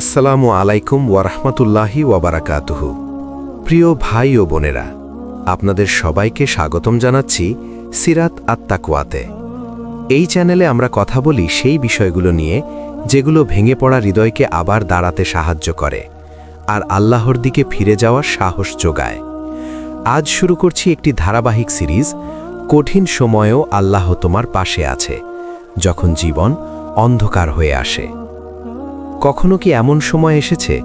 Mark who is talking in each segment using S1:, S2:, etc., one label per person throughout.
S1: আসসালামু আলাইকুম ওয়ারহমতুল্লাহি ওয়াবারাকাতুহু। প্রিয় ভাই ও বোনেরা, আপনাদের সবাইকে স্বাগতম জানাচ্ছি সিরাত আত্মাকুয়াতে এই চ্যানেলে আমরা কথা বলি সেই বিষয়গুলো নিয়ে, যেগুলো ভেঙে পড়া হৃদয়কে আবার দাঁড়াতে সাহায্য করে, আর আল্লাহর দিকে ফিরে যাওয়ার সাহস যোগায়। আজ শুরু করছি একটি ধারাবাহিক সিরিজ, কঠিন সময়েও আল্লাহ তোমার পাশে আছে, যখন জীবন অন্ধকার হয়ে আসে। কখনো কি এমন সময় এসেছে?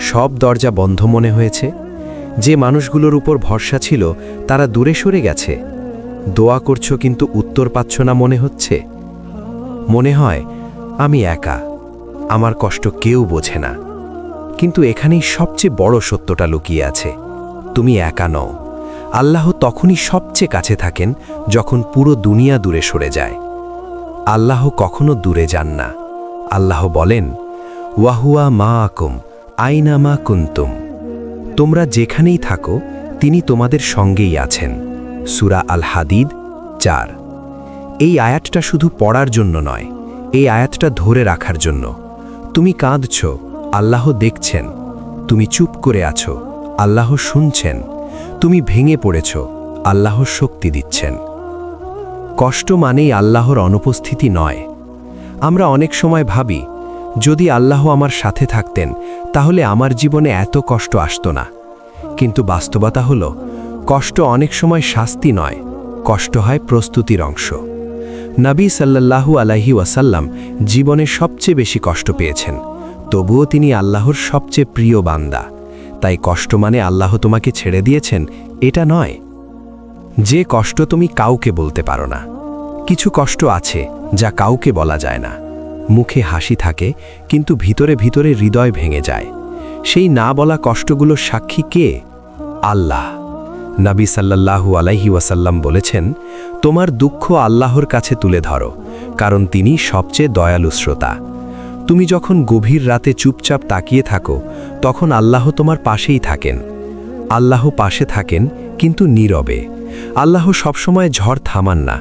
S1: সব দরজা বন্ধ মনে হয়েছে। যে মানুষগুলোর উপর ভরসা ছিল, তারা দূরে সরে গেছে। দোয়া করছ কিন্তু উত্তর পাচ্ছ না মনে হচ্ছে? মনে হয়, আমি একা। আমার কষ্ট কেউ বোঝে না। কিন্তু এখানেই সবচেয়ে বড় সত্যটা লুকিয়ে আছে। তুমি একা নও। আল্লাহ তখনই সবচেয়ে কাছে থাকেন, যখন পুরো দুনিয়া দূরে সরে যায়। আল্লাহ কখনো দূরে যান না। আল্লাহ বলেন ওয়াহুয়া মা আকুম আইনামা কুন্তুম। তোমরা যেখানেই থাকো, তিনি তোমাদের সঙ্গেই আছেন। সুরা আল হাদিদ চার। এই আয়াতটা শুধু পড়ার জন্য নয়, এই আয়াতটা ধরে রাখার জন্য। তুমি কাঁদছ, আল্লাহ দেখছেন। তুমি চুপ করে আছো, আল্লাহ শুনছেন। তুমি ভেঙে পড়েছ, আল্লাহ শক্তি দিচ্ছেন। কষ্ট মানেই আল্লাহর অনুপস্থিতি নয়। আমরা অনেক সময় ভাবি যদি আল্লাহ আমার সাথে থাকতেন, তাহলে আমার জীবনে এত কষ্ট আসতো না। কিন্তু বাস্তবতা হল, কষ্ট অনেক সময় শাস্তি নয়, কষ্ট হয় প্রস্তুতির অংশ। নবী সাল্লাল্লাহু আলাইহি ওয়াসাল্লাম জীবনে সবচেয়ে বেশি কষ্ট পেয়েছেন, তবুও তিনি আল্লাহর সবচেয়ে প্রিয় বান্দা। তাই কষ্ট মানে আল্লাহ তোমাকে ছেড়ে দিয়েছেন, এটা নয়। যে কষ্ট তুমি কাউকে বলতে পারো না। কিছু কষ্ট আছে, যা কাউকে বলা যায় না। মুখে হাসি থাকে, কিন্তু ভিতরে ভিতরে হৃদয় ভেঙে যায়। সেই না বলা কষ্টগুলো সাক্ষী কে? আল্লাহ। নবী সাল্লাল্লাহু আলাইহি ওয়াসাল্লাম বলেছেন, তোমার দুঃখ আল্লাহর কাছে তুলে ধরো, কারণ তিনি সবচেয়ে দয়ালু শ্রোতা। তুমি যখন গভীর রাতে চুপচাপ তাকিয়ে থাকো, তখন আল্লাহ তোমার পাশেই থাকেন। আল্লাহ পাশে থাকেন, কিন্তু নীরবে। আল্লাহ সবসময় ঝড় থামান না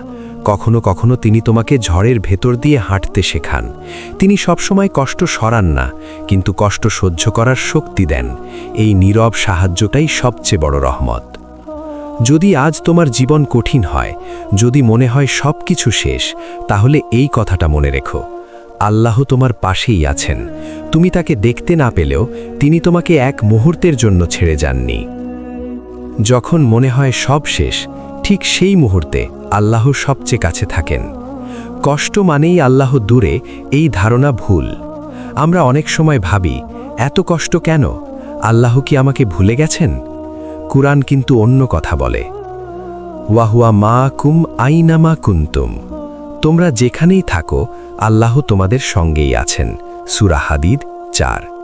S1: কখনো কখনো তিনি তোমাকে ঝড়ের ভেতর দিয়ে হাঁটতে শেখান। তিনি সবসময় কষ্ট সরান না, কিন্তু কষ্ট সহ্য করার শক্তি দেন। এই নীরব সাহায্যটাই সবচেয়ে বড় রহমত। যদি আজ তোমার জীবন কঠিন হয়, যদি মনে হয় সব কিছু শেষ, তাহলে এই কথাটা মনে রেখো। আল্লাহ তোমার পাশেই আছেন। তুমি তাকে দেখতে না পেলেও তিনি তোমাকে এক মুহূর্তের জন্য ছেড়ে যাননি। যখন মনে হয় সব শেষ ঠিক সেই মুহূর্তে আল্লাহ সবচেয়ে কাছে থাকেন। কষ্ট মানেই আল্লাহ দূরে, এই ধারণা ভুল। আমরা অনেক সময় ভাবি, এত কষ্ট কেন? আল্লাহ কি আমাকে ভুলে গেছেন? কুরআন কিন্তু অন্য কথা বলে। ওয়াহুয়া মা কুম আইনামা কুন্তুম। তোমরা যেখানেই থাকো, আল্লাহ তোমাদের সঙ্গেই আছেন। সুরা হাদিদ চার।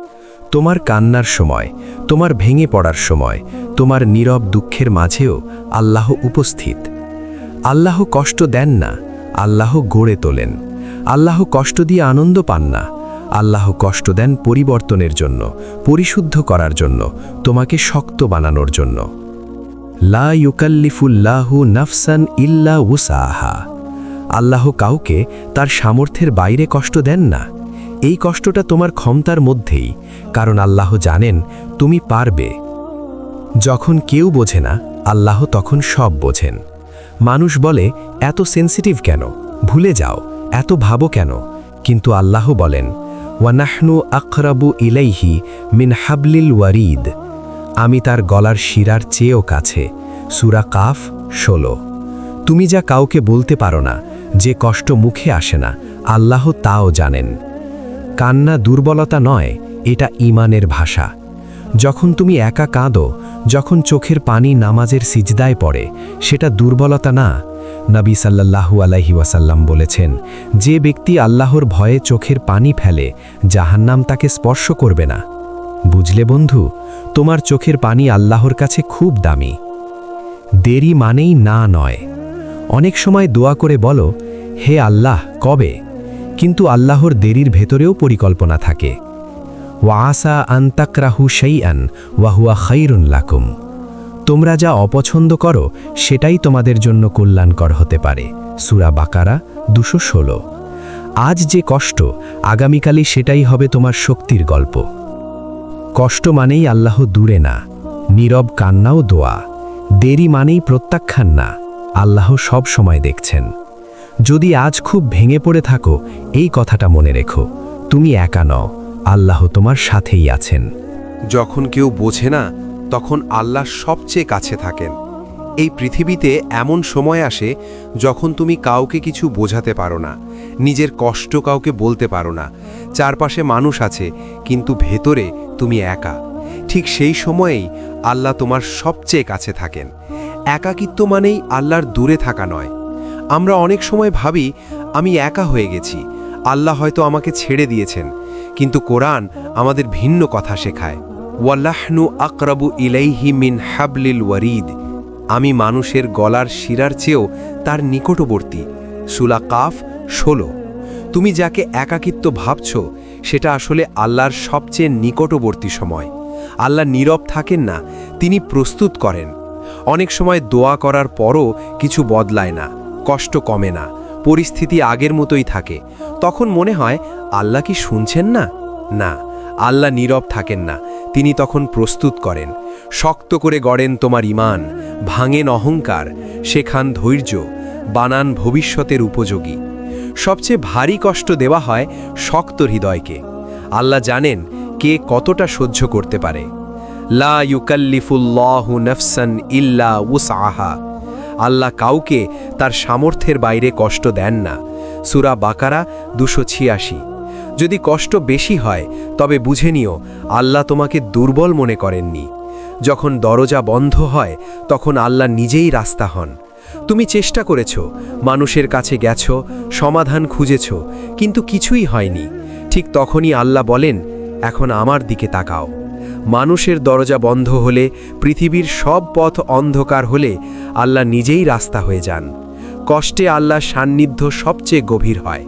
S1: তোমার কান্নার সময়, তোমার ভেঙে পড়ার সময়, তোমার নীরব দুঃখের মাঝেও আল্লাহ উপস্থিত। আল্লাহ কষ্ট দেন না, আল্লাহ গড়ে তোলেন। আল্লাহ কষ্ট দিয়ে আনন্দ পান না, আল্লাহ কষ্ট দেন পরিবর্তনের জন্য, পরিশুদ্ধ করার জন্য, তোমাকে শক্ত বানানোর জন্য। লা ইউকাল্লিফুল্লাহু নাফসান ইল্লা উসাহা আল্লাহ কাউকে তার সামর্থ্যের বাইরে কষ্ট দেন না এই কষ্টটা তোমার ক্ষমতার মধ্যেই, কারণ আল্লাহ জানেন তুমি পারবে। যখন কেউ বোঝে না, আল্লাহ তখন সব বোঝেন। মানুষ বলে, এত সেন্সিটিভ কেন? ভুলে যাও, এত ভাবো কেন? কিন্তু আল্লাহ বলেন, ওয়ানাহনু আকরাবু ইলাইহি মিন হাবলিল ওয়ারিদ। আমি তার গলার শিরার চেয়েও কাছে, সুরা কাফ ষোলো। তুমি যা কাউকে বলতে পারো না, যে কষ্ট মুখে আসে না, আল্লাহ তাও জানেন। কান্না দুর্বলতা নয়, এটা ইমানের ভাষা। যখন তুমি একা কাঁদো, যখন চোখের পানি নামাজের সিজদায় পড়ে, সেটা দুর্বলতা না। নবী সাল্লাল্লাহু আলাইহি ওয়াসাল্লাম বলেছেন, যে ব্যক্তি আল্লাহর ভয়ে চোখের পানি ফেলে, জাহান্নাম তাকে স্পর্শ করবে না। বুঝলে বন্ধু, তোমার চোখের পানি আল্লাহর কাছে খুব দামি। দেরি মানেই না নয়। অনেক সময় দোয়া করে বলো, হে আল্লাহ, কবে? কিন্তু আল্লাহর দেরির ভেতরেও পরিকল্পনা থাকে। ওয়াসা আন্তাকরাহু আন ওয়াহুয়া খৈরুন লাকুম। তোমরা যা অপছন্দ করো, সেটাই তোমাদের জন্য কল্যাণকর হতে পারে। সুরা বাকারা দুশো ষোলো।
S2: আজ যে কষ্ট, আগামীকালই সেটাই হবে তোমার শক্তির গল্প। কষ্ট মানেই আল্লাহ দূরে না, নীরব কান্নাও দোয়া। দেরি মানেই প্রত্যাখ্যান না, আল্লাহ সব সময় দেখছেন। যদি আজ খুব ভেঙে পড়ে থাকো, এই কথাটা মনে রেখো। তুমি একা নও, আল্লাহ তোমার সাথেই আছেন।
S1: যখন কেউ বোঝে না, তখন আল্লাহ সবচেয়ে কাছে থাকেন। এই পৃথিবীতে এমন সময় আসে যখন তুমি কাউকে কিছু বোঝাতে পারো না, নিজের কষ্ট কাউকে বলতে পারো না। চারপাশে মানুষ আছে, কিন্তু ভেতরে তুমি একা। ঠিক সেই সময়েই আল্লাহ তোমার সবচেয়ে কাছে থাকেন। একাকিত্ব মানেই আল্লাহর দূরে থাকা নয় আমরা অনেক সময় ভাবি, আমি একা হয়ে গেছি, আল্লাহ হয়তো আমাকে ছেড়ে দিয়েছেন, কিন্তু কোরআন আমাদের ভিন্ন কথা শেখায়। ওয়াল্লাহনু আকরাবু ইলাইহি মিন হাবলিল ওয়ারিদ, আমি মানুষের গলার শিরার চেয়েও তার নিকটবর্তী। সুলা কাফ ষোলো, তুমি যাকে একাকিত্ব ভাবছ, সেটা আসলে আল্লাহর সবচেয়ে নিকটবর্তী সময়। আল্লাহ নীরব থাকেন না, তিনি প্রস্তুত করেন। অনেক সময় দোয়া করার পরও কিছু বদলায় না। কষ্ট কমে না, পরিস্থিতি আগের মতোই থাকে। তখন মনে হয়, আল্লাহ কি শুনছেন না? না, আল্লাহ নীরব থাকেন না, তিনি তখন প্রস্তুত করেন। শক্ত করে গড়েন তোমার ইমান ভাঙেন অহংকার, শেখান ধৈর্য, বানান ভবিষ্যতের উপযোগী। সবচেয়ে ভারী কষ্ট দেওয়া হয় শক্ত হৃদয়কে। আল্লাহ জানেন কে কতটা সহ্য করতে পারে। লা ইউকাল্লিফুল্লাহু নফসান ইল্লা উসআহা। আল্লাহ কাউকে তার সামর্থ্যের বাইরে কষ্ট দেন না। সুরা বাকারা দুশো ছিয়াশি। যদি কষ্ট বেশি হয়, তবে বুঝে নিও, আল্লাহ তোমাকে দুর্বল মনে করেননি। যখন দরজা বন্ধ হয়, তখন আল্লাহ নিজেই রাস্তা হন। তুমি চেষ্টা করেছ, মানুষের কাছে গেছ, সমাধান খুঁজেছ, কিন্তু কিছুই হয়নি। ঠিক তখনই আল্লাহ বলেন, এখন আমার দিকে তাকাও। মানুষের দরজা বন্ধ হলে পৃথিবীর সব পথ অন্ধকার হলে আল্লাহ নিজেই রাস্তা হয়ে যান। কষ্টে আল্লাহ সান্নিধ্য সবচেয়ে গভীর হয়।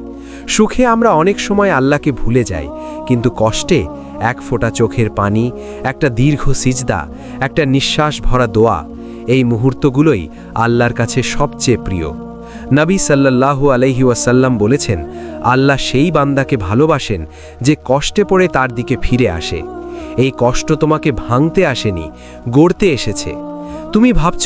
S1: সুখে আমরা অনেক সময় আল্লাহকে ভুলে যাই, কিন্তু কষ্টে এক ফোঁটা চোখের পানি, একটা দীর্ঘ সিজদা, একটা নিঃশ্বাস ভরা দোয়া, এই মুহূর্তগুলোই আল্লাহর কাছে সবচেয়ে প্রিয়। নবী সাল্লাল্লাহু আলহি ওয়াসাল্লাম বলেছেন, আল্লাহ সেই বান্দাকে ভালোবাসেন যে কষ্টে পড়ে তার দিকে ফিরে আসে। এই কষ্ট তোমাকে ভাঙতে আসেনি, গড়তে এসেছে। তুমি ভাবছ,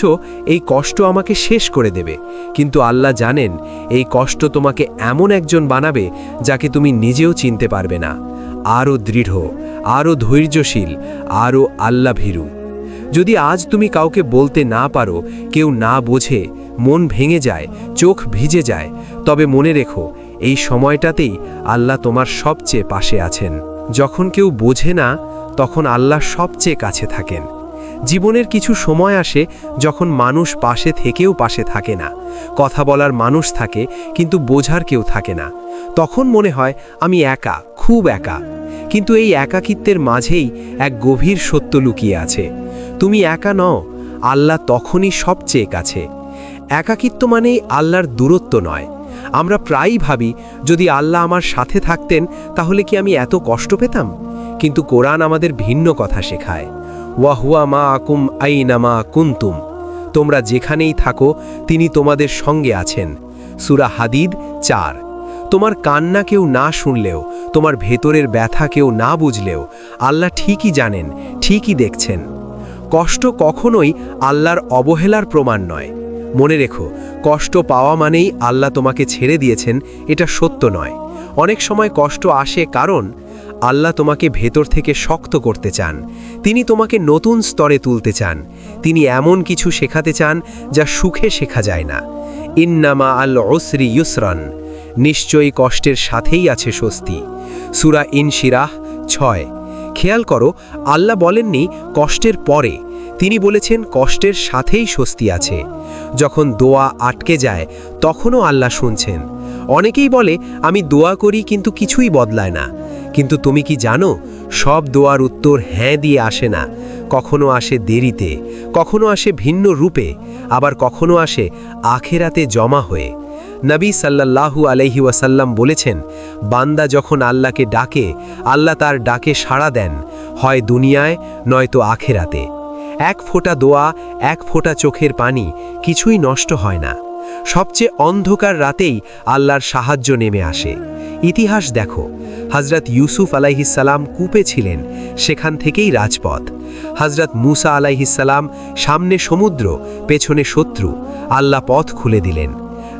S1: এই কষ্ট আমাকে শেষ করে দেবে, কিন্তু আল্লাহ জানেন, এই কষ্ট তোমাকে এমন একজন বানাবে যাকে তুমি নিজেও চিনতে পারবে না। আরও দৃঢ়, আরও ধৈর্যশীল, আরও আল্লাভীরু। যদি আজ তুমি কাউকে বলতে না পারো, কেউ না বোঝে, মন ভেঙে যায়, চোখ ভিজে যায়, তবে মনে রেখো, এই সময়টাতেই আল্লাহ তোমার সবচেয়ে পাশে আছেন। যখন কেউ বোঝে না তখন আল্লাহ সবচেয়ে কাছে থাকেন। জীবনের কিছু সময় আসে যখন মানুষ পাশে থেকেও পাশে থাকে না। কথা বলার মানুষ থাকে, কিন্তু বোঝার কেউ থাকে না। তখন মনে হয়, আমি একা, খুব একা। কিন্তু এই একাকিত্বের মাঝেই এক গভীর সত্য লুকিয়ে আছে। তুমি একা নও, আল্লাহ তখনই সবচেয়ে কাছে। একাকিত্ব মানেই আল্লাহর দূরত্ব নয়। আমরা প্রায়ই ভাবি, যদি আল্লাহ আমার সাথে থাকতেন, তাহলে কি আমি এত কষ্ট পেতাম? কিন্তু কোরআন আমাদের ভিন্ন কথা শেখায়। ওয়াহুয়া মা আকুম আইনামা কুন্তুম। তোমরা যেখানেই থাকো, তিনি তোমাদের সঙ্গে আছেন। সুরা হাদিদ চার। তোমার কান্না কেউ না শুনলেও, তোমার ভেতরের ব্যথা কেউ না বুঝলেও, আল্লাহ ঠিকই জানেন, ঠিকই দেখছেন। কষ্ট কখনোই আল্লাহর অবহেলার প্রমাণ নয়। মনে রেখো, কষ্ট পাওয়া মানেই আল্লাহ তোমাকে ছেড়ে দিয়েছেন, এটা সত্য নয়। অনেক সময় কষ্ট আসে কারণ আল্লাহ তোমাকে ভেতর থেকে শক্ত করতে চান। তিনি তোমাকে নতুন স্তরে তুলতে চান। তিনি এমন কিছু শেখাতে চান যা সুখে শেখা যায় না। ইন্নামা আল ওসরি ইউসরান। নিশ্চয়ই কষ্টের সাথেই আছে স্বস্তি। সুরা ইনশিরাহ ছয়। খেয়াল করো, আল্লাহ বলেননি কষ্টের পরে। তিনি বলেছেন কষ্টের সাথেই স্বস্তি আছে। যখন দোয়া আটকে যায়, তখনও আল্লাহ শুনছেন। অনেকেই বলে, আমি দোয়া করি কিন্তু কিছুই বদলায় না। কিন্তু তুমি কি জানো, সব দোয়ার উত্তর হ্যাঁ দিয়ে আসে না। কখনো আসে দেরিতে, কখনো আসে ভিন্ন রূপে, আবার কখনো আসে আখেরাতে জমা হয়ে। নবী সাল্লাল্লাহু আলহি ওয়াসাল্লাম বলেছেন, বান্দা যখন আল্লাহকে ডাকে, আল্লাহ তার ডাকে সাড়া দেন, হয় দুনিয়ায়, নয়তো আখেরাতে। এক ফোঁটা দোয়া, এক ফোঁটা চোখের পানি, কিছুই নষ্ট হয় না। সবচেয়ে অন্ধকার রাতেই আল্লাহর সাহায্য নেমে আসে। ইতিহাস দেখো। হজরত ইউসুফ আলাইহিসাল্লাম কূপে ছিলেন, সেখান থেকেই রাজপথ। হজরত মুসা আলাইহিসাল্লাম সামনে সমুদ্র, পেছনে শত্রু, আল্লাহ পথ খুলে দিলেন।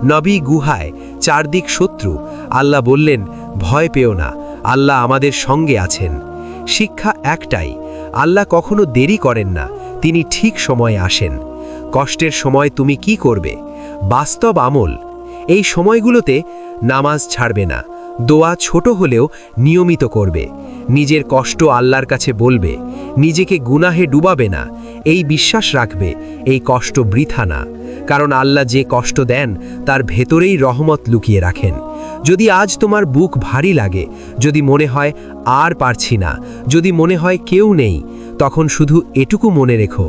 S1: নবী গুহায় চারদিক শত্রু, আল্লাহ বললেন, ভয় পেও না, আল্লাহ আমাদের সঙ্গে আছেন। শিক্ষা একটাই, আল্লাহ কখনো দেরি করেন না, তিনি ঠিক সময়ে আসেন। কষ্টের সময় তুমি কি করবে? বাস্তব আমল। এই সময়গুলোতে নামাজ ছাড়বে না দোয়া ছোট হলেও নিয়মিত করবে। নিজের কষ্ট আল্লাহর কাছে বলবে, নিজেকে গুনাহে ডুবাবে না, এই বিশ্বাস রাখবে, এই কষ্ট বৃথা না, কারণ আল্লাহ যে কষ্ট দেন, তার ভেতরেই রহমত লুকিয়ে রাখেন। যদি আজ তোমার বুক ভারী লাগে, যদি মনে হয় আর পারছি না, যদি মনে হয় কেউ নেই, তখন শুধু এটুকু মনে রেখো,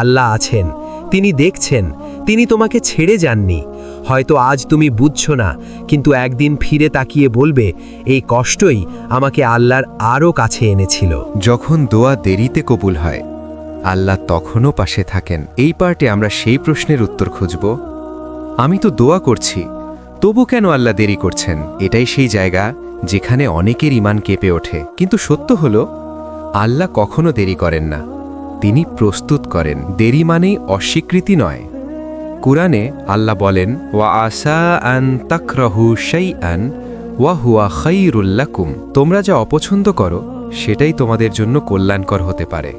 S1: আল্লাহ আছেন, তিনি দেখছেন, তিনি তোমাকে ছেড়ে যাননি হয়তো আজ তুমি বুঝছ না, কিন্তু একদিন ফিরে তাকিয়ে বলবে, এই কষ্টই আমাকে আল্লাহর আরও কাছে এনেছিল।
S3: যখন দোয়া দেরিতে কবুল হয়, আল্লাহ তখনও পাশে থাকেন। এই পার্টে আমরা সেই প্রশ্নের উত্তর খুঁজব, আমি তো দোয়া করছি, তবু কেন আল্লাহ দেরি করছেন? এটাই সেই জায়গা যেখানে অনেকের ইমান কেঁপে ওঠে। কিন্তু সত্য হল, আল্লাহ কখনো দেরি করেন না। তিনি প্রস্তুত করেন। দেরি মানেই অস্বীকৃতি নয়। কুরআনে আল্লাহ বলেন, ওয়া আসা আন তাকরাহু সেই আন ওয়া হুয়া খৈরুল্লাকুম তোমরা যা অপছন্দ করো, সেটাই তোমাদের জন্য কল্যাণকর হতে পারে।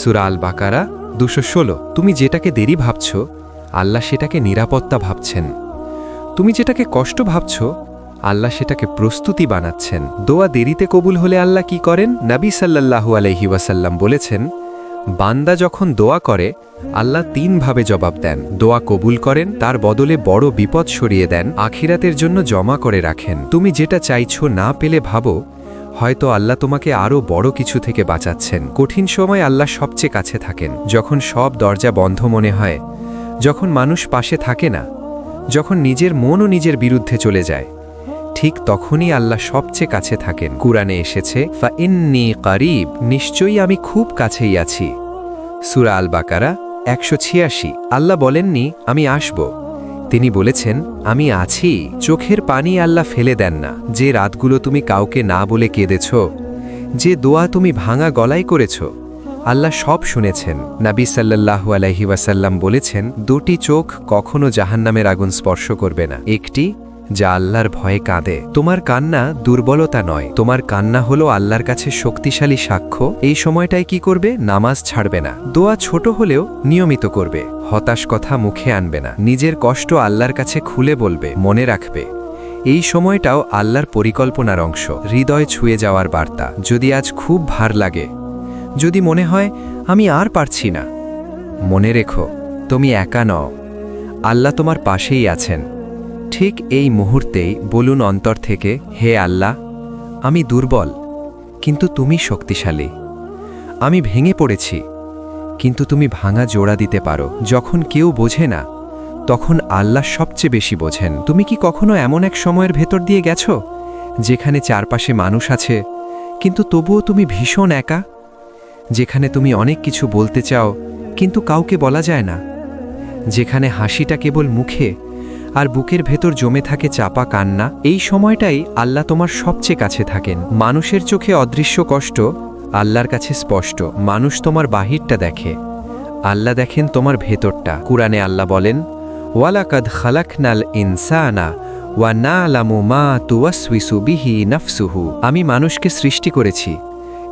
S3: সুরা আল বাকারা দুশো ষোলো, তুমি যেটাকে দেরি ভাবছ, আল্লাহ সেটাকে নিরাপত্তা ভাবছেন। তুমি যেটাকে কষ্ট ভাবছ, আল্লাহ সেটাকে প্রস্তুতি বানাচ্ছেন। দোয়া দেরিতে কবুল হলে আল্লাহ কি করেন? নবী সাল্লাল্লাহু আলহি ওয়াসাল্লাম বলেছেন বান্দা যখন দোয়া করে, আল্লাহ তিনভাবে জবাব দেন। দোয়া কবুল করেন, তার বদলে বড় বিপদ সরিয়ে দেন, আখিরাতের জন্য জমা করে রাখেন। তুমি যেটা চাইছো না পেলে ভাবো, হয়তো আল্লাহ তোমাকে আরও বড় কিছু থেকে বাঁচাচ্ছেন। কঠিন সময় আল্লাহ সবচেয়ে কাছে থাকেন, যখন সব দরজা বন্ধ মনে হয়, যখন মানুষ পাশে থাকে না, যখন নিজের মনও নিজের বিরুদ্ধে চলে যায়। ঠিক তখনই আল্লাহ সবচেয়ে কাছে থাকেন। কুরআনে এসেছে, ফা ইন্নি কারিব নিশ্চয়ই আমি খুব কাছেই আছি। সুরা আল বাকারা একশো ছিয়াশি। আল্লাহ বলেননি, আমি আসব। তিনি বলেছেন, আমি আছি। চোখের পানি আল্লাহ ফেলে দেন না। যে রাতগুলো তুমি কাউকে না বলে কেঁদেছ, যে দোয়া তুমি ভাঙা গলায় করেছ, আল্লাহ সব শুনেছেন। নাবী সাল্লাল্লাহু আলাইহি ওয়াসাল্লাম বলেছেন, দুটি চোখ কখনো জাহান্নামের আগুন স্পর্শ করবে না। একটি যা আল্লাহর ভয়ে কাঁদে। তোমার কান্না দুর্বলতা নয়। তোমার কান্না হলো আল্লাহর কাছে শক্তিশালী সাক্ষ্য। এই সময়টায় কি করবে? নামাজ ছাড়বে না। দোয়া ছোট হলেও নিয়মিত করবে। হতাশ কথা মুখে আনবে না। নিজের কষ্ট আল্লাহর কাছে খুলে বলবে, মনে রাখবে। এই সময়টাও আল্লাহর পরিকল্পনার অংশ। হৃদয় ছুঁয়ে যাওয়ার বার্তা। যদি আজ খুব ভার লাগে, যদি মনে হয়, আমি আর পারছি না। মনে রেখো, তুমি একা নও। আল্লাহ তোমার পাশেই আছেন। ঠিক এই মুহূর্তেই বলুন অন্তর থেকে, হে আল্লাহ, আমি দুর্বল, কিন্তু তুমি শক্তিশালী। আমি ভেঙে পড়েছি, কিন্তু তুমি ভাঙা জোড়া দিতে পারো। যখন কেউ বোঝে না, তখন আল্লাহ সবচেয়ে বেশি বোঝেন। তুমি কি কখনো এমন এক সময়ের ভেতর দিয়ে গেছো, যেখানে চারপাশে মানুষ আছে, কিন্তু তবুও তুমি ভীষণ একা? যেখানে তুমি অনেক কিছু বলতে চাও, কিন্তু কাউকে বলা যায় না? যেখানে হাসিটা কেবল মুখে আর বুকের ভেতর জমে থাকে চাপা কান্না, এই সময়টাই আল্লাহ তোমার সবচেয়ে কাছে থাকেন। মানুষের চোখে অদৃশ্য কষ্ট আল্লাহর কাছে স্পষ্ট। মানুষ তোমার বাহিরটা দেখে। আল্লাহ দেখেন তোমার ভেতরটা। কুরআনে আল্লাহ বলেন, ওয়ালাকাদ খালাকনাল ইনসানা ওয়া না আলামু মা তুয়াসউইসু বিহি নাফসুহু। আমি মানুষকে সৃষ্টি করেছি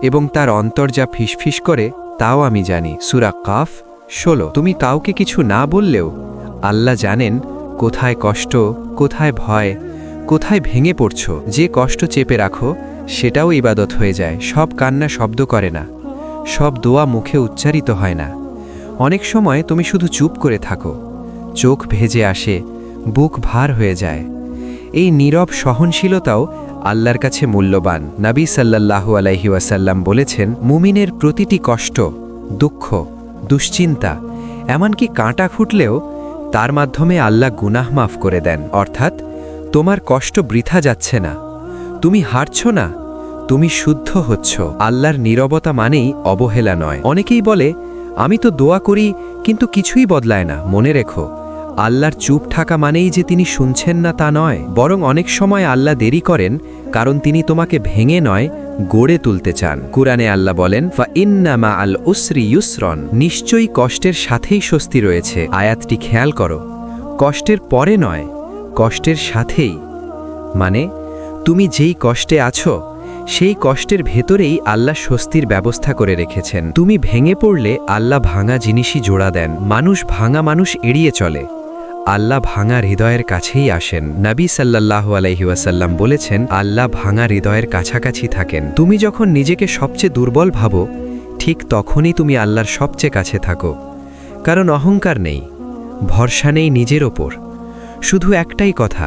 S3: এবং তার অন্তর যা ফিসফিস করে, তাও আমি জানি। সুরা কাফ ষোলো। তুমি কাউকে কিছু না বললেও আল্লাহ জানেন কোথায় কষ্ট, কোথায় ভয়, কোথায় ভেঙে পড়ছ, যে কষ্ট চেপে রাখো, সেটাও ইবাদত হয়ে যায়, সব কান্না শব্দ করে না, সব দোয়া মুখে উচ্চারিত হয় না। অনেক সময় তুমি শুধু চুপ করে থাকো, চোখ ভেজে আসে, বুক ভার হয়ে যায়। এই নীরব সহনশীলতাও আল্লাহর কাছে মূল্যবান। নাবী সাল্লাল্লাহু আলাইহি ওয়াসাল্লাম বলেছেন, মুমিনের প্রতিটি কষ্ট, দুঃখ, দুশ্চিন্তা, এমনকি কাঁটা ফুটলেও তার মাধ্যমে আল্লাহ গুনাহ মাফ করে দেন। অর্থাৎ, তোমার কষ্ট বৃথা যাচ্ছে না। তুমি হারছ না। তুমি শুদ্ধ হচ্ছ। আল্লাহর নীরবতা মানেই অবহেলা নয়। অনেকেই বলে, আমি তো দোয়া করি, কিন্তু কিছুই বদলায় না। মনে রেখো
S2: আল্লাহর চুপ থাকা মানেই যে তিনি শুনছেন না তা নয়, বরং অনেক সময় আল্লাহ দেরি করেন, কারণ তিনি তোমাকে ভেঙে নয়, গড়ে তুলতে চান। কুরআনে আল্লাহ বলেন, ফা ইন্নামা আল উসরি ইউসরন। নিশ্চয়ই কষ্টের সাথেই স্বস্তি রয়েছে। আয়াতটি খেয়াল করো, কষ্টের পরে নয়, কষ্টের সাথেই। মানে তুমি যেই কষ্টে আছো, সেই কষ্টের ভেতরেই আল্লাহ স্বস্তির ব্যবস্থা করে রেখেছেন। তুমি ভেঙে পড়লে আল্লাহ ভাঙা জিনিসই জোড়া দেন। মানুষ ভাঙা মানুষ এড়িয়ে চলে। আল্লাহ ভাঙা হৃদয়ের কাছেই আসেন। নবী সাল্লাহ আলাইহিওয়াসাল্লাম বলেছেন, আল্লাহ ভাঙা হৃদয়ের কাছাকাছি থাকেন। তুমি যখন নিজেকে সবচেয়ে দুর্বল ভাবো, ঠিক তখনই তুমি আল্লাহর সবচেয়ে কাছে থাকো। কারণ অহংকার নেই, ভরসা নেই নিজের ওপর। শুধু একটাই কথা,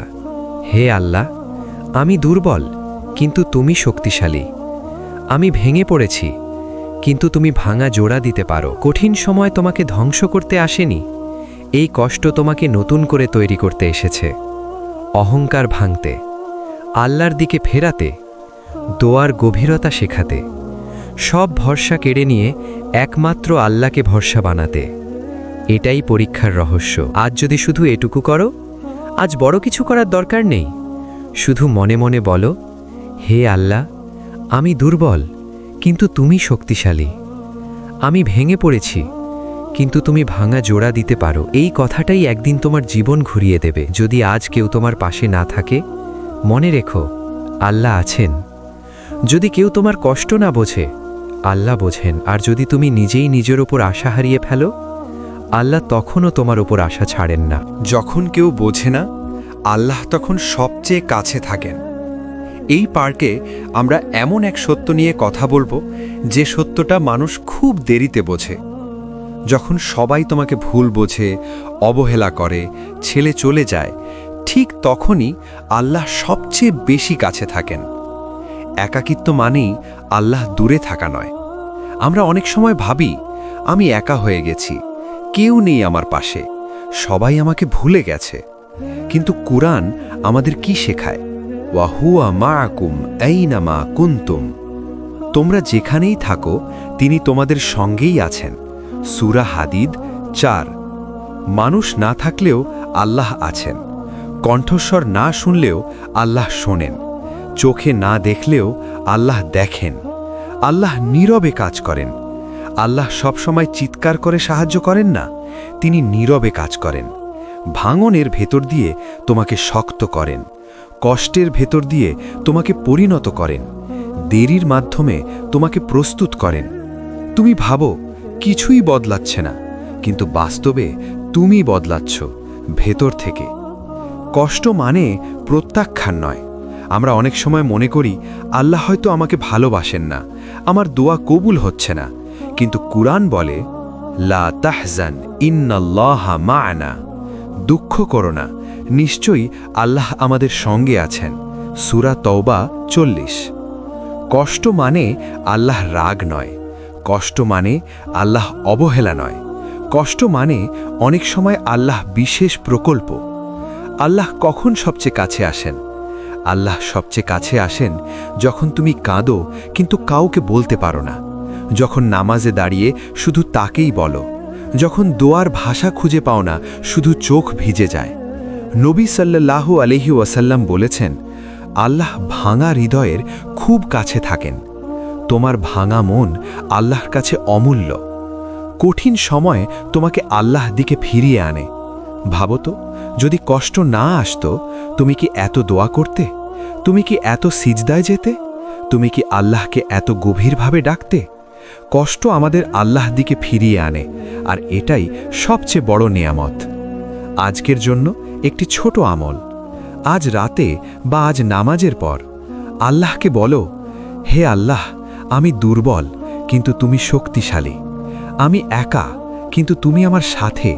S2: হে আল্লাহ, আমি দুর্বল, কিন্তু তুমি শক্তিশালী। আমি ভেঙে পড়েছি, কিন্তু তুমি ভাঙা জোড়া দিতে পারো। কঠিন সময় তোমাকে ধ্বংস করতে আসেনি। এই কষ্ট তোমাকে নতুন করে তৈরি করতে এসেছে। অহংকার ভাঙতে, আল্লাহর দিকে ফেরাতে, দোয়ার গভীরতা শেখাতে, সব ভরসা কেড়ে নিয়ে একমাত্র আল্লাহকে ভরসা বানাতে। এটাই পরীক্ষার রহস্য। আজ যদি শুধু এটুকু করো, আজ বড় কিছু করার দরকার নেই। শুধু মনে মনে বলো, হে আল্লাহ, আমি দুর্বল, কিন্তু তুমি শক্তিশালী। আমি ভেঙে পড়েছি কিন্তু তুমি ভাঙা জোড়া দিতে পারো। এই কথাটাই একদিন তোমার জীবন ঘুরিয়ে দেবে। যদি আজ কেউ তোমার পাশে না থাকে, মনে রেখো, আল্লাহ আছেন। যদি কেউ তোমার কষ্ট না বোঝে, আল্লাহ বোঝেন। আর যদি তুমি নিজেই নিজের ওপর আশা হারিয়ে ফেলো, আল্লাহ তখনও তোমার ওপর আশা ছাড়েন না।
S3: যখন কেউ বোঝে না, আল্লাহ তখন সবচেয়ে কাছে থাকেন। এই পার্কে আমরা এমন এক সত্য নিয়ে কথা বলব, যে সত্যটা মানুষ খুব দেরিতে বোঝে। যখন সবাই তোমাকে ভুল বোঝে, অবহেলা করে, ছেলে চলে যায়, ঠিক তখনই আল্লাহ সবচেয়ে বেশি কাছে থাকেন। একাকিত্ব মানেই আল্লাহ দূরে থাকা নয়। আমরা অনেক সময় ভাবি, আমি একা হয়ে গেছি, কেউ নেই আমার পাশে, সবাই আমাকে ভুলে গেছে। কিন্তু কুরআন আমাদের কি শেখায়? ওয়াহুয়া মা মাআকুম আইনামা কুন্তুম। তোমরা যেখানেই থাকো, তিনি তোমাদের সঙ্গেই আছেন। সুরা হাদিদ চার। মানুষ না থাকলেও আল্লাহ আছেন। কণ্ঠস্বর না শুনলেও আল্লাহ শোনেন। চোখে না দেখলেও আল্লাহ দেখেন। আল্লাহ নীরবে কাজ করেন। আল্লাহ সবসময় চিৎকার করে সাহায্য করেন না, তিনি নীরবে কাজ করেন। ভাঙনের ভেতর দিয়ে তোমাকে শক্ত করেন। কষ্টের ভেতর দিয়ে তোমাকে পরিণত করেন। দেরির মাধ্যমে তোমাকে প্রস্তুত করেন। তুমি ভাবো কিছুই বদলাচ্ছে না, কিন্তু বাস্তবে তুমি বদলাচ্ছ ভেতর থেকে। কষ্ট মানে প্রত্যাখ্যান নয়। আমরা অনেক সময় মনে করি, আল্লাহ হয়তো আমাকে ভালোবাসেন না, আমার দোয়া কবুল হচ্ছে না, কিন্তু কুরআন বলে, লা তাহজান ইন্নাল্লাহা মা'না। দুঃখ করো না, নিশ্চয়ই আল্লাহ আমাদের সঙ্গে আছেন। সুরা তওবা চল্লিশ। কষ্ট মানে আল্লাহ রাগ নয় কষ্ট মানে আল্লাহ অবহেলা নয়। কষ্ট মানে অনেক সময় আল্লাহ বিশেষ প্রকল্প। আল্লাহ কখন সবচেয়ে কাছে আসেন? আল্লাহ সবচেয়ে কাছে আসেন যখন তুমি কাঁদো কিন্তু কাউকে বলতে পারো না। যখন নামাজে দাঁড়িয়ে শুধু তাকেই বলো। যখন দোয়ার ভাষা খুঁজে পাও না, শুধু চোখ ভিজে যায়। নবী সাল্লাল্লাহু আলহি ওয়াসাল্লাম বলেছেন, আল্লাহ ভাঙা হৃদয়ের খুব কাছে থাকেন। তোমার ভাঙা মন আল্লাহর কাছে অমূল্য। কঠিন সময়ে তোমাকে আল্লাহ দিকে ফিরিয়ে আনে। ভাবো তো, যদি কষ্ট না আসতো, তুমি কি এত দোয়া করতে? তুমি কি এত সিজদায় যেতে? তুমি কি আল্লাহকে এত গভীরভাবে ডাকতে? কষ্ট আমাদের আল্লাহ দিকে ফিরিয়ে আনে, আর এটাই সবচেয়ে বড় নেয়ামত। আজকের জন্য একটি ছোট আমল। আজ রাতে বা আজ নামাজের পর আল্লাহকে বলো, হে আল্লাহ আমি দুর্বল, কিন্তু তুমি শক্তিশালী। আমি একা, কিন্তু তুমি আমার সাথে।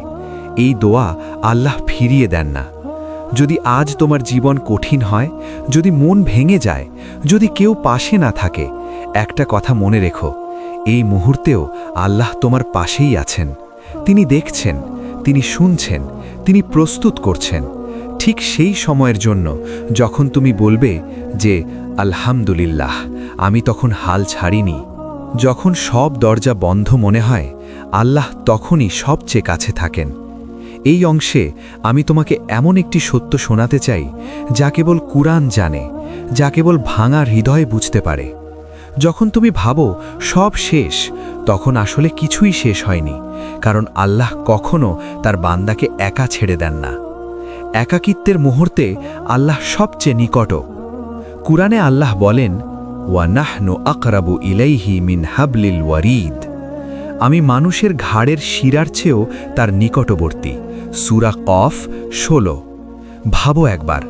S3: এই দোয়া আল্লাহ ফিরিয়ে দেন না। যদি আজ তোমার জীবন কঠিন হয়, যদি মন ভেঙে যায়, যদি কেউ পাশে না থাকে, একটা কথা মনে রেখো। এই মুহূর্তেও আল্লাহ তোমার পাশেই আছেন। তিনি দেখছেন, তিনি শুনছেন, তিনি প্রস্তুত করছেন। ঠিক সেই সময়ের জন্য যখন তুমি বলবে যে, আলহামদুলিল্লাহ। আমি তখন হাল ছাড়িনি। যখন সব দরজা বন্ধ মনে হয়, আল্লাহ তখনই সবচেয়ে কাছে থাকেন। এই অংশে আমি তোমাকে এমন একটি সত্য শোনাতে চাই, যা কেবল কুরআন জানে, যা কেবল ভাঙা হৃদয় বুঝতে পারে। যখন তুমি ভাবো সব শেষ, তখন আসলে কিছুই শেষ হয়নি, কারণ আল্লাহ কখনো তার বান্দাকে একা ছেড়ে দেন না। একাকিত্বের মুহূর্তে আল্লাহ সবচেয়ে নিকট কুরআনে আল্লাহ বলেন ওয়ানাহনু আকরাবু ইলাইহি মিন হাবলিল ওয়ারিদ। আমি মানুষের ঘাড়ের শিরার চেয়েও তার নিকটবর্তী। সুরা কফ ষোলো। ভাবো একবার,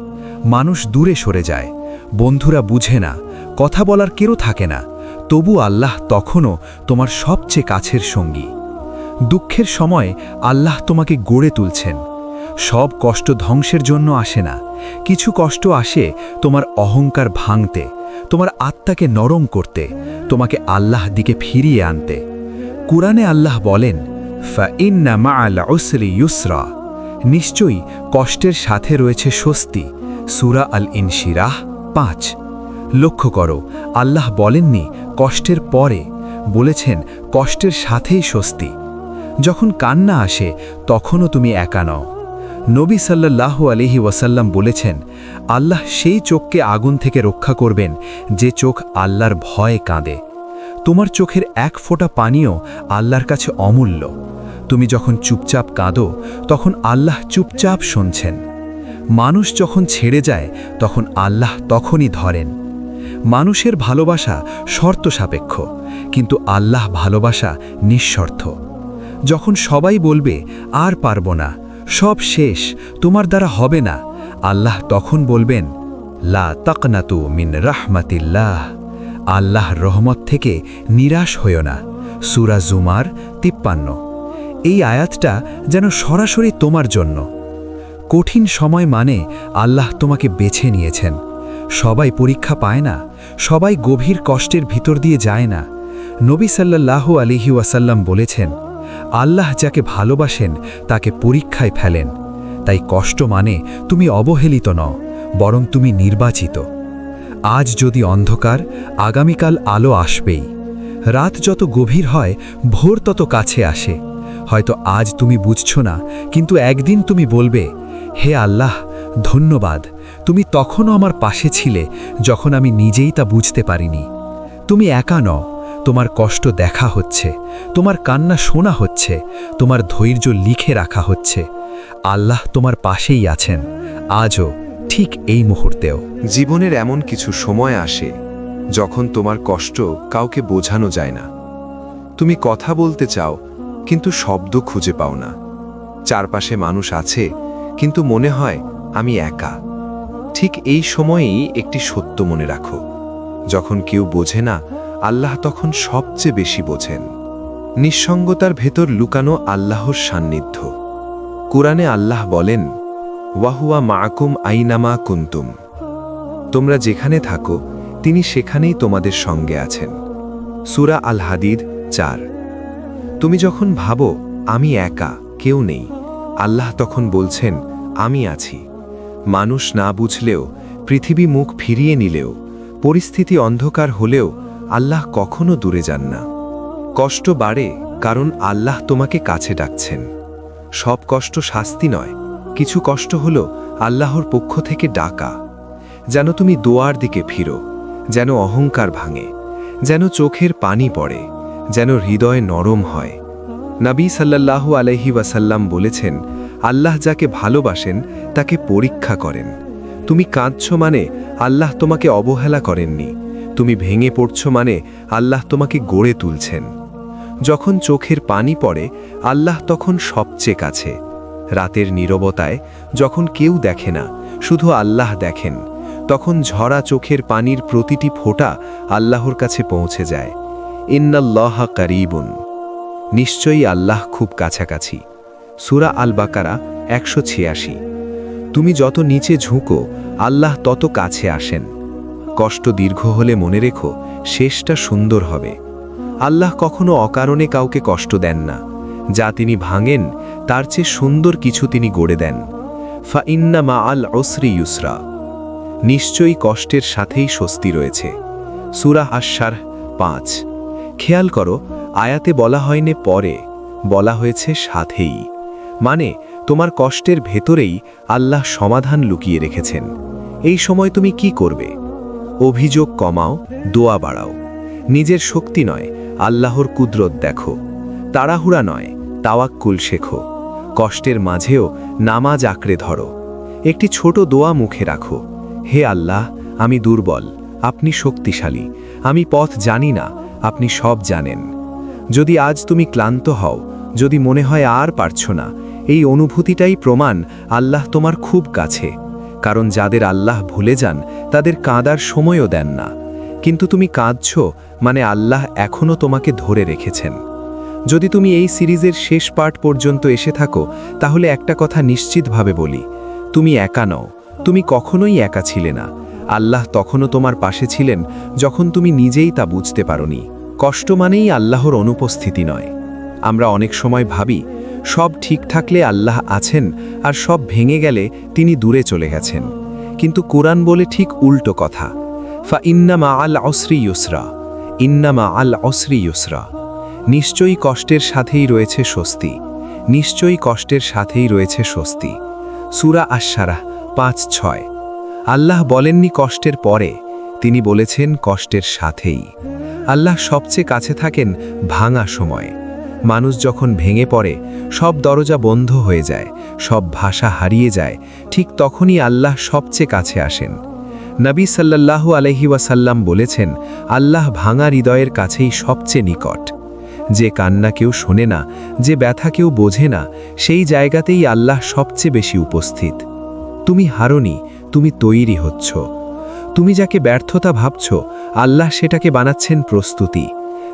S3: মানুষ দূরে সরে যায়। বন্ধুরা বুঝে না, কথা বলার কেউ থাকে না। তবু আল্লাহ তখনও তোমার সবচেয়ে কাছের সঙ্গী। দুঃখের সময় আল্লাহ তোমাকে গড়ে তুলছেন। সব কষ্ট ধ্বংসের জন্য আসে না। কিছু কষ্ট আসে তোমার অহংকার ভাঙতে, তোমার আত্মাকে নরম করতে, তোমাকে আল্লাহ দিকে ফিরিয়ে আনতে। কুরআনে আল্লাহ বলেন ফা মা'আল উসরি ইউসরা। নিশ্চয়ই কষ্টের সাথে রয়েছে স্বস্তি। সুরা আল ইনশিরাহ পাঁচ। লক্ষ্য করো, আল্লাহ বলেননি কষ্টের পরে, বলেছেন কষ্টের সাথেই স্বস্তি। যখন কান্না আসে, তখনও তুমি একা নও। নবী সাল্লাল্লাহু আলিহি ওয়াসাল্লাম বলেছেন, আল্লাহ সেই চোখকে আগুন থেকে রক্ষা করবেন যে চোখ আল্লাহর ভয়ে কাঁদে। তোমার চোখের এক ফোঁটা পানিও আল্লাহর কাছে অমূল্য। তুমি যখন চুপচাপ কাঁদো, তখন আল্লাহ চুপচাপ শুনছেন। মানুষ যখন ছেড়ে যায়, তখন আল্লাহ তখনই ধরেন। মানুষের ভালোবাসা শর্ত সাপেক্ষ, কিন্তু আল্লাহ ভালোবাসা নিঃশর্ত। যখন সবাই বলবে, আর পারব না সব শেষ, তোমার দ্বারা হবে না। আল্লাহ তখন বলবেন, লা তাকনাতু মিন রাহমাতিল্লাহ। আল্লাহ রহমত থেকে নিরাশ হইও না। সুরা জুমার তিপ্পান্ন। এই আয়াতটা যেন সরাসরি তোমার জন্য। কঠিন সময় মানে আল্লাহ তোমাকে বেছে নিয়েছেন। সবাই পরীক্ষা পায় না, সবাই গভীর কষ্টের ভিতর দিয়ে যায় না। নবী সাল্লাল্লাহু আলিহি ওয়াসাল্লাম বলেছেন আল্লাহ যাকে ভালোবাসেন, তাকে পরীক্ষায় ফেলেন। তাই কষ্ট মানে তুমি অবহেলিত নও, বরং তুমি নির্বাচিত। আজ যদি অন্ধকার, আগামীকাল আলো আসবেই। রাত যত গভীর হয়, ভোর তত কাছে আসে। হয়তো আজ তুমি বুঝছ না, কিন্তু একদিন তুমি বলবে, হে আল্লাহ, ধন্যবাদ, তুমি তখনও আমার পাশে ছিলে, যখন আমি নিজেই তা বুঝতে পারিনি। তুমি একা নও তোমার কষ্ট দেখা হচ্ছে, তোমার কান্না শোনা হচ্ছে, তোমার ধৈর্য লিখে রাখা হচ্ছে। আল্লাহ তোমার পাশেই আছেন। আজও ঠিক এই মুহূর্তেও।
S1: জীবনের এমন কিছু সময় আসে যখন তোমার কষ্ট কাউকে বোঝানো যায় না। তুমি কথা বলতে চাও, কিন্তু শব্দ খুঁজে পাও না। চারপাশে মানুষ আছে, কিন্তু মনে হয় আমি একা। ঠিক এই সময়েই একটি সত্য মনে রাখো। যখন কেউ বোঝে না আল্লাহ তখন সবচেয়ে বেশি বোঝেন। নিঃসঙ্গতার ভেতর লুকানো আল্লাহর সান্নিধ্য। কোরআনে আল্লাহ বলেন, ওয়াহুয়া মাকুম আইনামা কুন্তুম। তোমরা যেখানে থাকো, তিনি সেখানেই তোমাদের সঙ্গে আছেন। সুরা আল হাদিদ চার। তুমি যখন ভাবো, আমি একা, কেউ নেই, আল্লাহ তখন বলছেন, আমি আছি। মানুষ না বুঝলেও, পৃথিবী মুখ ফিরিয়ে নিলেও, পরিস্থিতি অন্ধকার হলেও আল্লাহ কখনো দূরে যান না। কষ্ট বাড়ে কারণ আল্লাহ তোমাকে কাছে ডাকছেন। সব কষ্ট শাস্তি নয়, কিছু কষ্ট হলো আল্লাহর পক্ষ থেকে ডাকা। যেন তুমি দোয়ার দিকে ফিরো, যেন অহংকার ভাঙে, যেন চোখের পানি পড়ে, যেন হৃদয় নরম হয়। নবী সাল্লাল্লাহু আলহি ওয়াসাল্লাম বলেছেন, আল্লাহ যাকে ভালোবাসেন, তাকে পরীক্ষা করেন। তুমি কাঁদছ মানে আল্লাহ তোমাকে অবহেলা করেননি। তুমি ভেঙে পড়ছ মানে আল্লাহ তোমাকে গড়ে তুলছেন। যখন চোখের পানি পড়ে, আল্লাহ তখন সবচেয়ে কাছে। রাতের নীরবতায় যখন কেউ দেখে না, শুধু আল্লাহ দেখেন, তখন ঝরা চোখের পানির প্রতিটি ফোঁটা আল্লাহর কাছে পৌঁছে যায়। ইন্নাল্লাহা কারিবুন। নিশ্চয়ই আল্লাহ খুব কাছাকাছি। সুরা আল বাকারা একশো ছিয়াশি। তুমি যত নিচে ঝুঁকো, আল্লাহ তত কাছে আসেন। কষ্ট দীর্ঘ হলে মনে রেখো, শেষটা সুন্দর হবে। আল্লাহ কখনো অকারণে কাউকে কষ্ট দেন না। যা তিনি ভাঙেন, তার চেয়ে সুন্দর কিছু তিনি গড়ে দেন। ফা ইন্না মা আল অসরি ইউসরা। নিশ্চয়ই কষ্টের সাথেই স্বস্তি রয়েছে। সুরা আশার পাঁচ। খেয়াল করো, আয়াতে বলা হয়নি পরে, বলা হয়েছে সাথেই। মানে তোমার কষ্টের ভেতরেই আল্লাহ সমাধান লুকিয়ে রেখেছেন। এই সময় তুমি কি করবে? অভিযোগ কমাও, দোয়া বাড়াও। নিজের শক্তি নয়, আল্লাহর কুদরত দেখো। তাড়াহুড়া নয়, তাওয়াক্কুল শেখো। কষ্টের মাঝেও নামাজ আঁকড়ে ধরো। একটি ছোট দোয়া মুখে রাখো। হে আল্লাহ, আমি দুর্বল, আপনি শক্তিশালী, আমি পথ জানি না, আপনি সব জানেন। যদি আজ তুমি ক্লান্ত হও, যদি মনে হয় আর পারছ না, এই অনুভূতিটাই প্রমাণ আল্লাহ তোমার খুব কাছে। কারণ যাদের আল্লাহ ভুলে যান, তাদের কাঁদার সময়ও দেন না। কিন্তু তুমি কাঁদছ মানে আল্লাহ এখনও তোমাকে ধরে রেখেছেন। যদি তুমি এই সিরিজের শেষ পার্ট পর্যন্ত এসে থাকো, তাহলে একটা কথা নিশ্চিতভাবে বলি। তুমি একা নও, তুমি কখনোই একা ছিলে না। আল্লাহ তখনও তোমার পাশে ছিলেন, যখন তুমি নিজেই তা বুঝতে পারোনি। কষ্ট মানেই আল্লাহর অনুপস্থিতি নয়। আমরা অনেক সময় ভাবি সব ঠিক থাকলে আল্লাহ আছেন আর সব ভেঙে গেলে তিনি দূরে চলে গেছেন। কিন্তু কোরআন বলে ঠিক উল্টো কথা। ফা ইন্নামা আল অসরি ইউসরা। ইন্নামা আল অসরি ইউসরা। নিশ্চয়ই কষ্টের সাথেই রয়েছে স্বস্তি। নিশ্চয়ই কষ্টের সাথেই রয়েছে স্বস্তি। সুরা আশারাহ পাঁচ, ছয়। আল্লাহ বলেননি কষ্টের পরে, তিনি বলেছেন কষ্টের সাথেই। আল্লাহ সবচেয়ে কাছে থাকেন ভাঙা সময়। মানুষ যখন ভেঙে পড়ে, সব দরজা বন্ধ হয়ে যায়, সব ভাষা হারিয়ে যায়, ঠিক তখনই আল্লাহ সবচেয়ে কাছে আসেন। নবী সাল্লাল্লাহু আলহি ওয়াসাল্লাম বলেছেন, আল্লাহ ভাঙা হৃদয়ের কাছেই সবচেয়ে নিকট। যে কান্না কেউ শোনে না, যে ব্যথা কেউ বোঝে না, সেই জায়গাতেই আল্লাহ সবচেয়ে বেশি উপস্থিত। তুমি হারনি, তুমি তৈরি হচ্ছ। তুমি যাকে ব্যর্থতা ভাবছ, আল্লাহ সেটাকে বানাচ্ছেন প্রস্তুতি।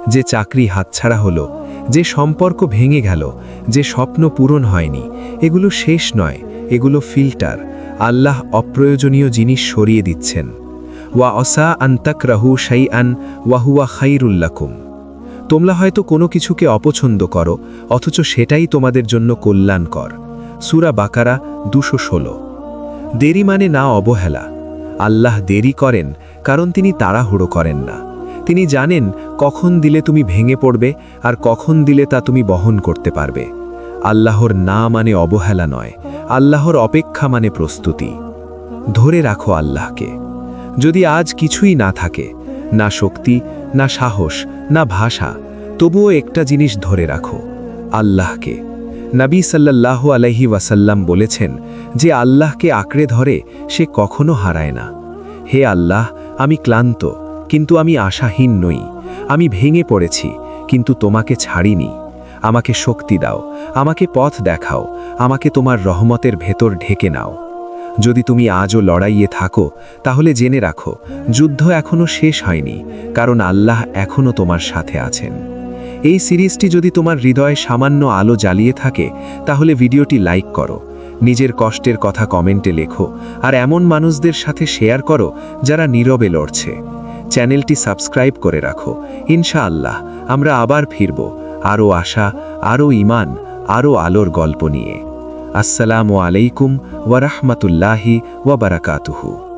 S1: যে চাকরি হাতছাড়া হলো যে সম্পর্ক ভেঙে গেল, যে স্বপ্ন পূরণ হয়নি, এগুলো শেষ নয়, এগুলো ফিল্টার, আল্লাহ অপ্রয়োজনীয় জিনিস সরিয়ে দিচ্ছেন। ওয়া অসা আন্তাক রাহু সাই আন ওয়াহুয়া খাইরুল্লাকুম তোমরা হয়তো কোনো কিছুকে অপছন্দ করো, অথচ সেটাই তোমাদের জন্য কল্যাণকর। সুরা বাকারা দুশো ষোলো। দেরি মানে না অবহেলা। আল্লাহ দেরি করেন, কারণ তিনি তাড়াহুড়ো করেন না। তিনি জানেন কখন দিলে তুমি ভেঙে পড়বে আর কখন দিলে তা তুমি বহন করতে পারবে। আল্লাহর না মানে অবহেলা নয়, আল্লাহর অপেক্ষা মানে প্রস্তুতি। ধরে রাখো আল্লাহকে। যদি আজ কিছুই না থাকে, না শক্তি, না সাহস, না ভাষা, তবুও একটা জিনিস ধরে রাখো, আল্লাহকে। নবী সাল্লাল্লাহ আলহি ওয়াসাল্লাম বলেছেন যে আল্লাহকে আঁকড়ে ধরে সে কখনো হারায় না। হে আল্লাহ, আমি ক্লান্ত কিন্তু আমি আশাহীন নই। আমি ভেঙে পড়েছি, কিন্তু তোমাকে ছাড়িনি। আমাকে শক্তি দাও, আমাকে পথ দেখাও, আমাকে তোমার রহমতের ভেতর ঢেকে নাও। যদি তুমি আজও লড়াইয়ে থাকো, তাহলে জেনে রাখো, যুদ্ধ এখনও শেষ হয়নি, কারণ আল্লাহ এখনও তোমার সাথে আছেন। এই সিরিজটি যদি তোমার হৃদয়ে সামান্য আলো জ্বালিয়ে থাকে, তাহলে ভিডিওটি লাইক করো, নিজের কষ্টের কথা কমেন্টে লেখো, আর এমন মানুষদের সাথে শেয়ার করো, যারা নীরবে লড়ছে। চ্যানেলটি সাবস্ক্রাইব করে রাখো। ইনশাআল্লাহ, আমরা আবার ফিরব। আরও আশা, আরও ইমান আরও আলোর গল্প নিয়ে। আসসালামু আলাইকুম ওয়ারাহমাতুল্লাহি ওয়াবারাকাতুহু